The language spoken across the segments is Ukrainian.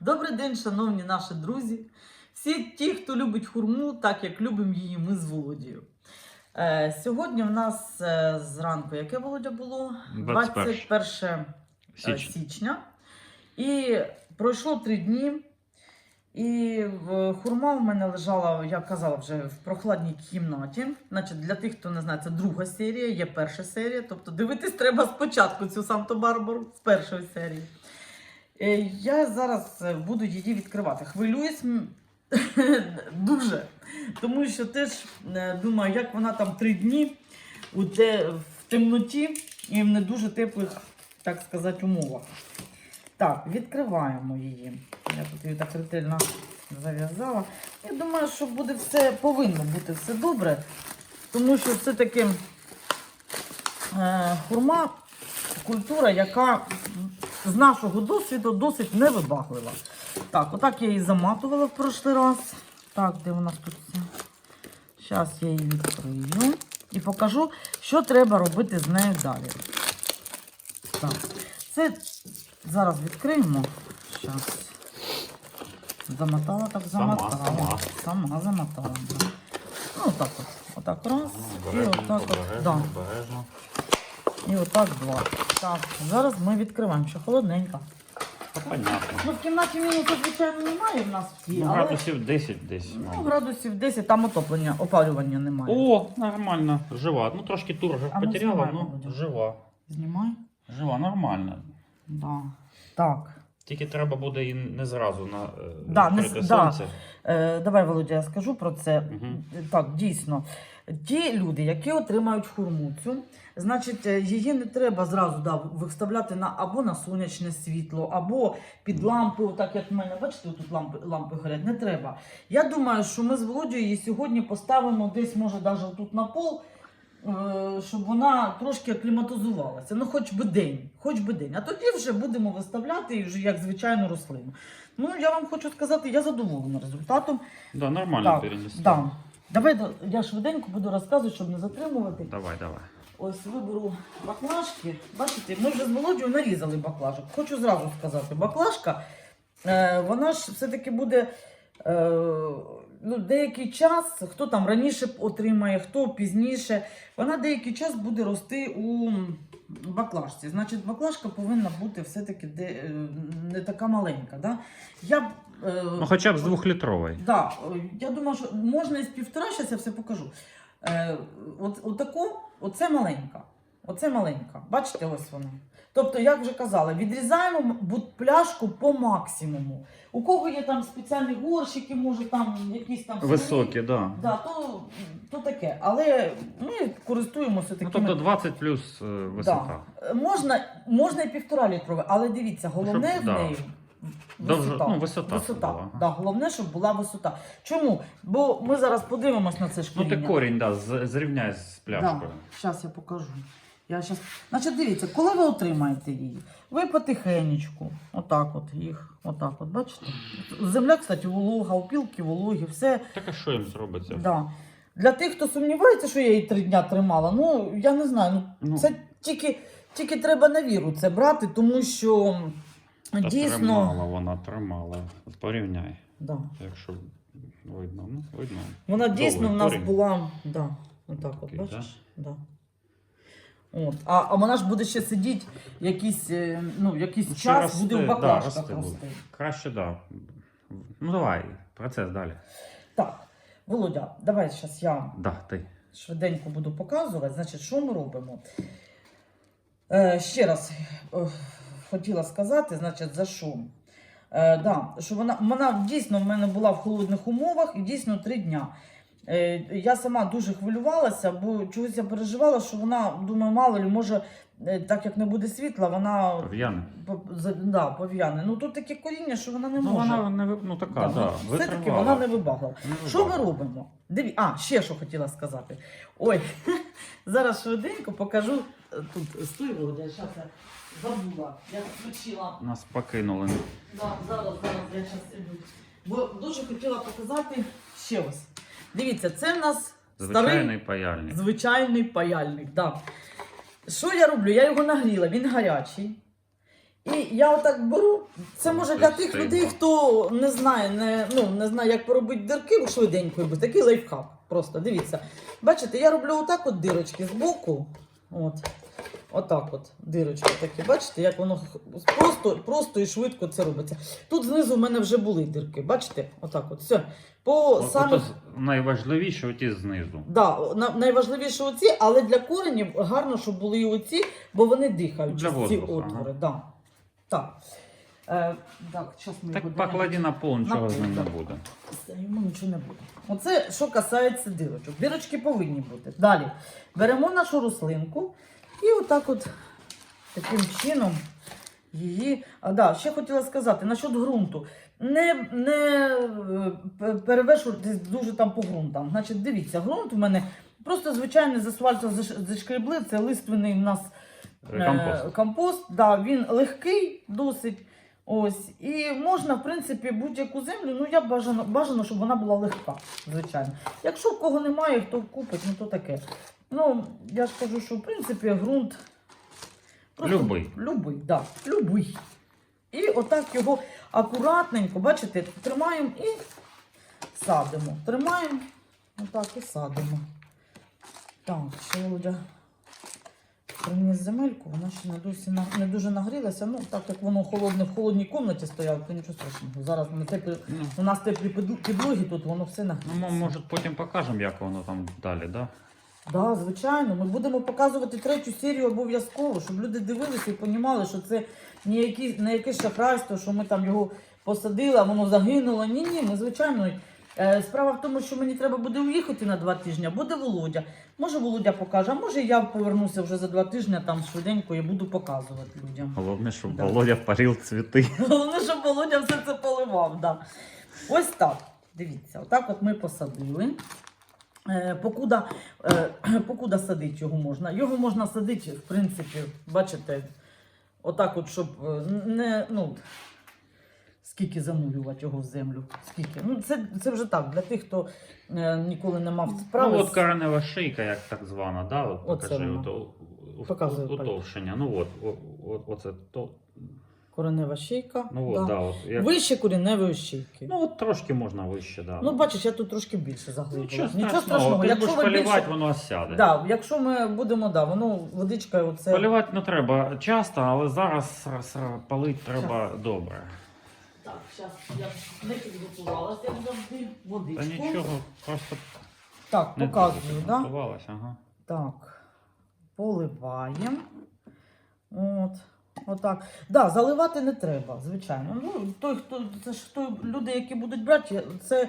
Добрий день, шановні наші друзі. Всі ті, хто любить хурму, так як любимо її ми з Володією. Е, сьогодні в нас е, зранку, яке Володя було? 21. 21 е, січня. І пройшло три дні. І хурма в мене лежала, я казала вже, в прохладній кімнаті. Значить, для тих, хто не знає, це друга серія, є перша серія. Тобто дивитись треба спочатку цю Санту-Барбару з першої серії. Е, Я зараз е, буду її відкривати. Хвилююсь дуже. Тому що теж е, думаю, як вона там три дні у те, в темноті і в не дуже теплих, так сказати, умовах. Так, відкриваємо її. Я тут її так ретельно зав'язала. Я думаю, що буде все, повинно бути все добре, тому що все-таки е, хурма культура, яка з нашого досвіду досить невибаглива. Так, отак я її заматувала в прошлий раз. Так, де у нас тут все? Зараз я її відкрию і покажу, що треба робити з нею далі. Так, це зараз відкриємо. Зараз. Замотала так Сама, замотала. сама. Сама замотала. Да. Ну, отак от. Отак раз. І Обережно, отак от. Да. І отак два. Так, зараз ми відкриваємо, що холодненько. Та понятно. Ну, в кімнаті мінусу, звичайно, немає в нас всі, Ну, але градусів 10 десь. ну, мабуть. градусів 10, там отоплення, опалювання немає. О, нормально, жива. Ну трошки турга А потеряла, але ну жива. Знімай? Жива, нормально. Да. Так. Тільки треба буде і не зразу на е, Да, не да. Е, давай, Володя, я скажу про це. Мгм. Так, дійсно. Ті люди, які отримають хурмуцю, значить, е, її не треба зразу да, виставляти на або на сонячне світло, або під лампу, так як в мене, бачите, тут лампи, лампи горять, не треба. Я думаю, що ми з Володією її сьогодні поставимо десь, може, навіть тут на пол, щоб вона трошки акліматизувалася. Ну, хоч би день, хоч би день. А тоді вже будемо виставляти її вже як звичайну рослину. Ну, я вам хочу сказати, я задоволена результатом. Да, нормально перенесли. да. Давай я швиденько буду розказувати, щоб не затримувати. Давай, давай. Ось виберу баклажки. Бачите, ми вже з Володією нарізали баклажок. Хочу зразу сказати, баклажка, е, вона ж все-таки буде е, ну, деякий час, хто там раніше отримає, хто пізніше, вона деякий час буде рости у баклажці. Значить, баклажка повинна бути все-таки де, е, не така маленька. Да? Я б, е, Ну хоча б з двохлітрової. Да, е, я думаю, що можна із півтора, зараз я все покажу. Е, от, отаку, оце маленька. Оце маленька. Бачите, ось вона. Тобто, як вже казала, відрізаємо пляшку по максимуму. У кого є там спеціальні горщики, може там якісь там Високі, да. Да, то, то таке. Але ми користуємося Ну, тобто 20 плюс е, висота. Да. Можна, можна і півтора літрове, але дивіться, головне Щоб- в да. неї Довже- висота. ну, висота висота. була. Да, головне, щоб була висота. Чому? Бо ми зараз подивимось на це Ну ти корінь, да, зрівняй з пляшкою. Да. Зараз я покажу. Я щас... Значить, дивіться, коли ви отримаєте її, ви потихенечку, отак от їх, отак от, бачите? Земля, кстати, волога, опілки, вологі, все. Так а що їм зробиться? Да. Для тих, хто сумнівається, що я її три дня тримала, ну я не знаю. Ну, Ну. Це тільки, тільки треба на віру це брати, тому що Та дійсно. Тримала вона, тримала. От порівняй, Да. якщо видно, ну видно. Вона дійсно Довгий в нас корінь. була. Да, отак от, Такий, бачиш? Да? От. А, а вона ж буде ще сидіти якийсь, е, ну, якийсь Ще час, росте, буде в да, баклажках росте рости. буде. Краще, да. Ну давай, процес далі. Так, Володя, давай зараз я Да, ти. швиденько буду показувати. Значить, що ми робимо? Е, ще раз е, хотіла сказати, значить, за що? Е, да, що вона, вона дійсно в мене була в холодних умовах і дійсно три дня. Е, я сама дуже хвилювалася, бо чогось я переживала, що вона, думаю, мало ли, може, е, так як не буде світла, вона Пав'яни. по- да, пов'яне. Ну тут таке коріння, що вона не Ну може. вона не ну така, Да, да, ну, Все-таки вона не вибагла. Що ми робимо? Диві... А, ще що хотіла сказати. Ой, зараз швиденько покажу. е, Тут стой, Володя, зараз я забула. Я включила. Нас покинули. Да, зараз, зараз я зараз іду. Бо дуже хотіла показати ще ось. Дивіться, це в нас Звичайний старий паяльник. звичайний паяльник. Да. Що я роблю? Я його нагріла, він гарячий. І я отак беру. Це може для тих Стильно. людей, хто не знає, не, ну, не знає, як поробити дирки швиденько. робити. Такий лайфхак. Просто дивіться. Бачите, я роблю отак от дирочки з боку. От. Отак от дирочки такі. Бачите, як воно просто, просто і швидко це робиться. Тут знизу в мене вже були дирки. Бачите? Отак от. Все. По От, самих... найважливіше оті знизу. Да, на- найважливіше оці, але для коренів гарно, щоб були і оці, бо вони дихають Для через ці воздуху, отвори. Да. Так. Е, так, щас ми Так поклади на пол, нічого з ним не буде. Все, Йому нічого не буде. Оце що касається дирочок. Дирочки повинні бути. Далі беремо нашу рослинку і отак от таким чином її. А да, ще хотіла сказати насчет ґрунту. Не, не е, перевершуватись дуже там по ґрунтам. Значить, дивіться, ґрунт у мене просто звичайний з асфальту зашкребли. Це лиственний у нас Е, Компост. Е, компост, да, він легкий досить. Ось. І можна, в принципі, будь-яку землю, ну я бажано, бажано, щоб вона була легка, звичайно. Якщо в кого немає, хто купить, ну то таке. Ну, я ж кажу, що в принципі ґрунт. Любий. Любий, да, любий. І отак його акуратненько, бачите, тримаємо і садимо. Тримаємо, отак і садимо. Так, ще Володя приніс земельку, вона ще не, досі не дуже нагрілася. Ну, так як воно холодне в холодній кімнаті стояло, то нічого страшного. Зараз ми теплі, Ну, у нас теплі підлоги, тут воно все ну, нагрілося. мо- може потім покажемо, як воно там далі, да? Да, звичайно. Ми будемо показувати третю серію обов'язково, щоб люди дивилися і розуміли, що це не, якесь шахрайство, що ми там його посадили, а воно загинуло. Ні, ні, ми звичайно. Е, Справа в тому, що мені треба буде уїхати на два тижні, буде Володя. Може, Володя покаже, а може я повернуся вже за два тижні там швиденько і буду показувати людям. Головне, щоб Да. Володя парив цвіти. Головне, щоб Володя все це поливав. Да. Ось так. Дивіться, отак от ми посадили. Е, покуда, е, покуда садити його можна? Його можна садити, в принципі, бачите, отак от, щоб е, не, ну, скільки занурювати його в землю. Скільки. Ну, це, це вже так, для тих, хто е, ніколи не мав справи. Ну, от коренева шийка, як так звана, да? От, покажи, от, о- о- Показує утовщення. Ну от, о, о, оце то. Коренева шийка. Ну да. от, да, от, як... Вище кореневої шийки. Ну от трошки можна вище, да. Ну, бачиш, я тут трошки більше заглибила. Нічого страшного, ти будеш ви полівати, більше- воно сяде. Да, якщо ми будемо, да, воно водичка оце. Полівати не треба часто, але зараз раз, раз, палити треба добре. Так, зараз я не підготувалася, як завжди, Та нічого, просто Так, не показую, дуже да? ага. Так, поливаємо. От. Отак. Да, заливати не треба, звичайно. Ну, той, хто, це ж той, люди, які будуть брати, це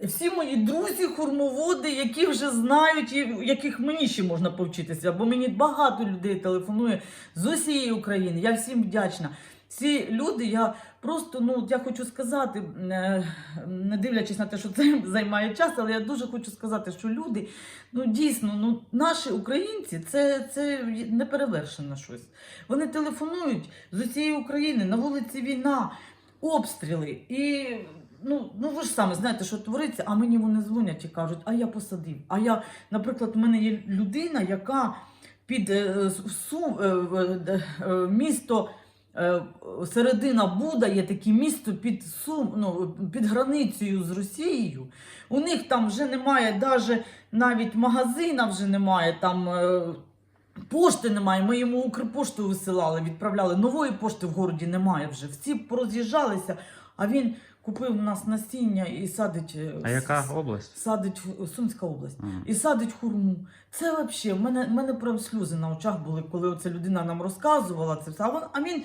всі мої друзі, хурмоводи, які вже знають, і яких мені ще можна повчитися. Бо мені багато людей телефонує з усієї України. Я всім вдячна. Ці люди, я просто, ну, я хочу сказати, е, не дивлячись на те, що це займає час, але я дуже хочу сказати, що люди, ну дійсно, ну наші українці, це, це неперевершено щось. Вони телефонують з усієї України, на вулиці війна, обстріли. І ну, ну ви ж самі знаєте, що твориться, а мені вони дзвонять і кажуть, а я посадив. А я, наприклад, у мене є людина, яка під е, Сум, е, е, е, місто. Е, Середина Буда є таке місто під Сум, ну, під границею з Росією. У них там вже немає даже навіть магазина вже немає. Там е, Пошти немає, ми йому Укрпошту висилали, відправляли. Нової пошти в городі немає вже. Всі пороз'їжджалися, а він купив у нас насіння і садить. е, А яка область? Садить Сумська область. Ага. І садить хурму. Це взагалі, в мене, в мене прям сльози на очах були, коли оця людина нам розказувала це все. А, вон, а він,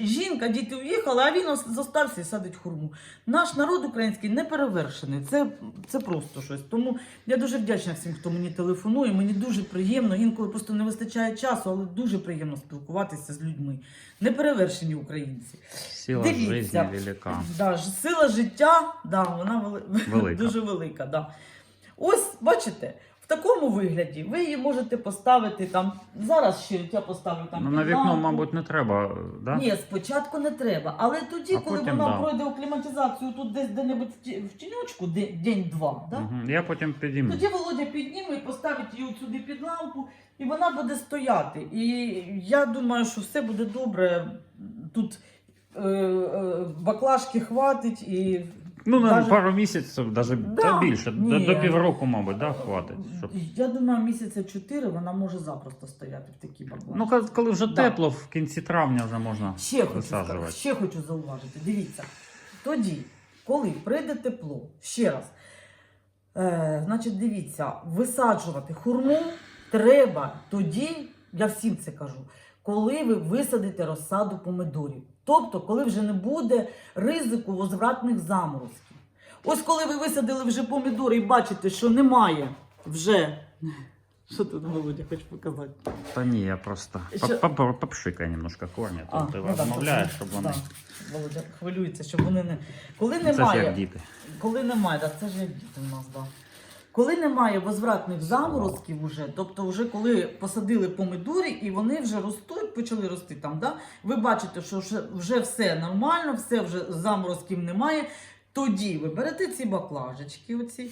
жінка, діти уїхали, а він ос- зостався і садить хурму. Наш народ український не перевершений. Це, це просто щось. Тому я дуже вдячна всім, хто мені телефонує. Мені дуже приємно. Інколи просто не вистачає часу, але дуже приємно спілкуватися з людьми. Неперевершені українці. Сила життя велика. Да, сила життя, да, вона вели... Велика. дуже велика. Да. Ось, бачите, такому вигляді ви її можете поставити там. Зараз ще я поставлю там. Ну, на вікно, лампу. мабуть, не треба, да? Ні, спочатку не треба. Але тоді, А коли потім вона да. пройде окліматизацію тут десь де-небудь в ті- в тіньочку, де- день-два, да? Мгм. Я потім підійму. Тоді Володя підніме і поставить її сюди під лампу, і вона буде стояти. І я думаю, що все буде добре. тут е, е, баклажки хватить і. Ну, на Даже- пару місяців, навіть Да. більше. До, Ні. до півроку, мабуть, да, хватить. Щоб... Я думаю, місяця 4 вона може запросто стояти в такій баклажці. Ну, коли- коли вже Да. тепло, в кінці травня вже можна Ще хочу, висаджувати. ще хочу зауважити. Дивіться, тоді, коли прийде тепло, ще раз, е, значить, дивіться, висаджувати хурму треба тоді, я всім це кажу, коли ви висадите розсаду помидорів. Тобто, коли вже не буде ризику возвратних заморозків. Ось коли ви висадили вже помідори і бачите, що немає вже. Що тут Володя, хочу показати? Та ні, я просто Що- по- по- попшикаю немножко корні, А, ти ну розмовляєш, щоб вони. Да. Володя хвилюється, щоб вони не. Коли Це ж як немає, діти. коли немає, да, це ж як діти в нас, да. Коли немає возвратних заморозків уже, тобто вже коли посадили помидори і вони вже ростуть, почали рости там, да? ви бачите, що вже, все нормально, все вже заморозків немає. Тоді ви берете ці баклажечки, оці,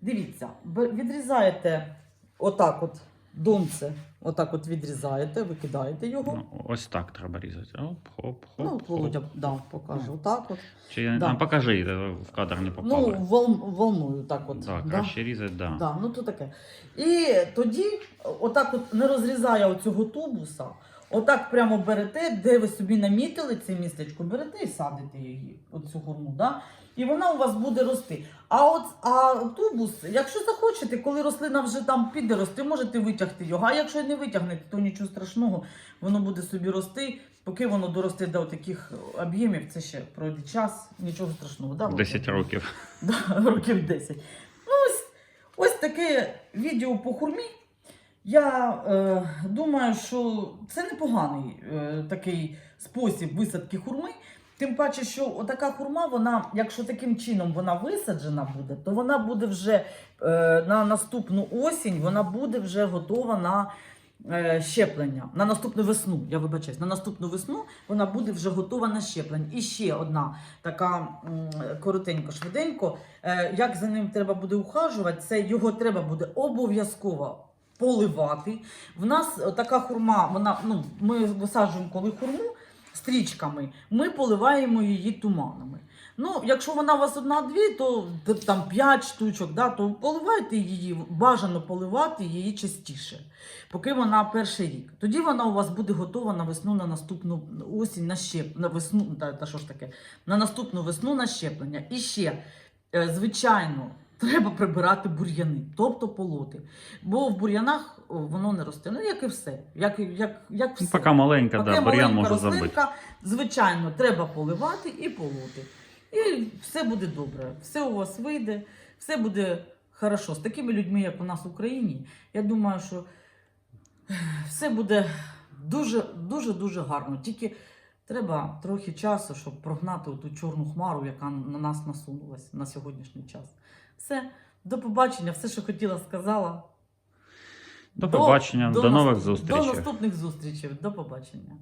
дивіться, відрізаєте отак от донце, отак от відрізаєте, викидаєте його. Ну, ось так треба різати. Оп, хоп, хоп. Ну, хоп. Володя да, покаже. Отак от. Чи я... Да. а, покажи, е, в кадр не попало. Ну, вол, волною так от. так, да? краще різати, да. Да, ну то таке. І тоді, отак от не розрізає оцього тубуса, отак прямо берете, де ви собі намітили це містечко, берете і садите її, оцю хурму, да? і вона у вас буде рости. А от а тубус, якщо захочете, коли рослина вже там піде рости, можете витягти його. А якщо не витягнете, то нічого страшного, воно буде собі рости. Поки воно доросте до таких об'ємів, це ще пройде час, нічого страшного. Да, 10 років. Да, років 10. Ну, ось, ось таке відео по хурмі. Я е, думаю, що це непоганий е, такий спосіб висадки хурми. Тим паче, що отака хурма, вона, якщо таким чином вона висаджена буде, то вона буде вже е, на наступну осінь, вона буде вже готова на е, щеплення. На наступну весну, я вибачаюсь, на наступну весну вона буде вже готова на щеплення. І ще одна така м, коротенько, швиденько. Е, як за ним треба буде ухажувати, це його треба буде обов'язково поливати. В нас е, така хурма, вона, ну, ми висаджуємо коли хурму стрічками, ми поливаємо її туманами. Ну, якщо вона у вас одна-дві, то там 5 штучок, да, то поливайте її, бажано поливати її частіше, поки вона перший рік. Тоді вона у вас буде готова на весну на наступну осінь, на щеп... на весну, та, та що ж таке, на наступну весну на щеплення. І ще, е, звичайно, треба прибирати бур'яни, тобто полоти. Бо в бур'янах воно не росте. Ну, як і все. Як, як, як Ну, все. поки маленька, Поки да, бур'ян може забити. звичайно, треба поливати і полоти. І все буде добре. Все у вас вийде, все буде хорошо. З такими людьми, як у нас в Україні, я думаю, що все буде дуже, дуже, дуже гарно. Тільки треба трохи часу, щоб прогнати ту чорну хмару, яка на нас насунулась на сьогоднішній час. Все, до побачення, все, що хотіла, сказала. До побачення, до, нових наступ- зустрічей. До наступних зустрічей. До побачення.